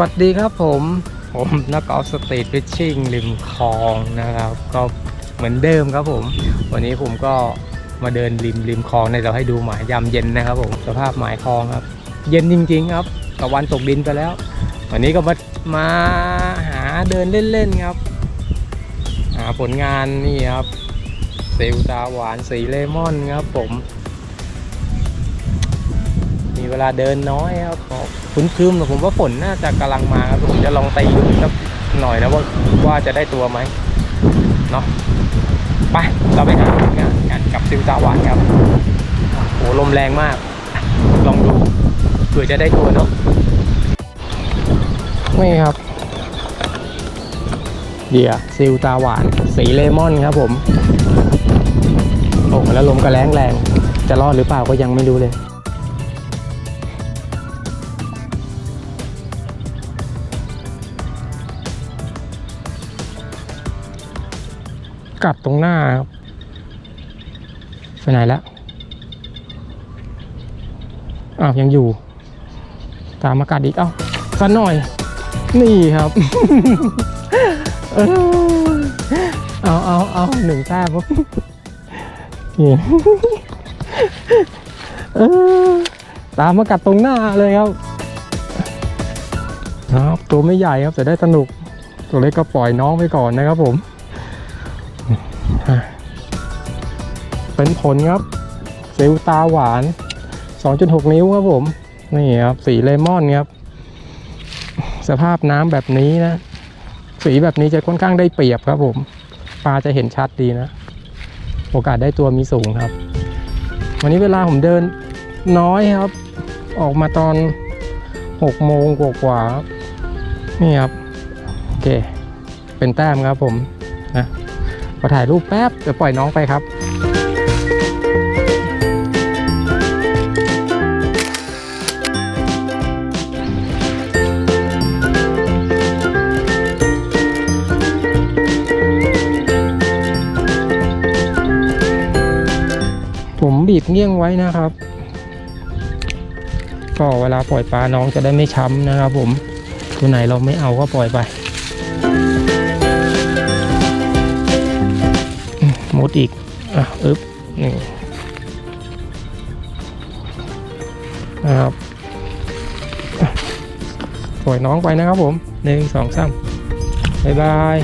วัสดีครับผม ผมนักออฟสตรีทฟิชชิ่งริมคลองนะครับ ก็เหมือนเดิมครับผม วันนี้ผมก็มาเดินริมริมคลองในเราให้ดูหมายยามเย็นนะครับผมสภาพหมายคลองครับ เย็นจริง ๆ ครับตะวันตกดินไปแล้ว วันนี้ก็มามาหาเดินเล่นๆครับ หาผลงานนี่ครับเซลตาหวานสีเลมอนครับผม มีเวลาเดินน้อยครับขอคุ้นคืมแต่ผมว่าฝนน่าจะกำลังมาครับผมจะลองตีดูสักหน่อยนะว่าว่าจะได้ตัวไหมเนาะไปเราไปหาผลงานกันกับซิลตาหวานครับโอ้ลมแรงมาก ลองดูเผื่อจะได้ตัวเนาะนี่ครับเหยื่อซิลตาหวาน สีเลมอนครับผมโอ้แล้วลมก็แรงแรงจะรอดหรือเปล่าก็ยังไม่รู้เลย กัดตรงหน้าครับไปไหนแล้วอ้าวยังอยู่ ตามมากัดอีกเอ้าสักหน่อย นี่ครับ เอาเอาเอาหนึ่งแต้มปุ๊บนี่เออตามมากัดตรงหน้าเลยครับครับ ตัวไม่ใหญ่ครับแต่ได้สนุก ตัวเล็กก็ปล่อยน้องไปก่อนนะครับผม เป็นผลครับเซลตาหวาน 2.6 นิ้วครับผม นี่ครับ สีเลมอนครับ สภาพน้ำแบบนี้นะ สีแบบนี้จะค่อนข้างได้เปรียบครับผม ปลาจะเห็นชัดดีนะ โอกาสได้ตัวมีสูงครับ วันนี้เวลาผมเดินน้อยครับ ออกมาตอน 6 โมงกว่าๆครับนี่ครับ โอเค เป็นแต้มครับผมนะ อถ่ายรูปแป๊บเดี๋ยวปล่อยน้องไปครับผมบีบเงี้ยงไว้นะครับ ก็เวลาปล่อยปลาน้องจะได้ไม่ช้ำนะครับผม ตัวไหนเราไม่เอาก็ปล่อยไป มุดอีก อะอึ๊บนี่นะครับปล่อยน้องไปนะครับผมหนึ่งสองสามบ๊ายบาย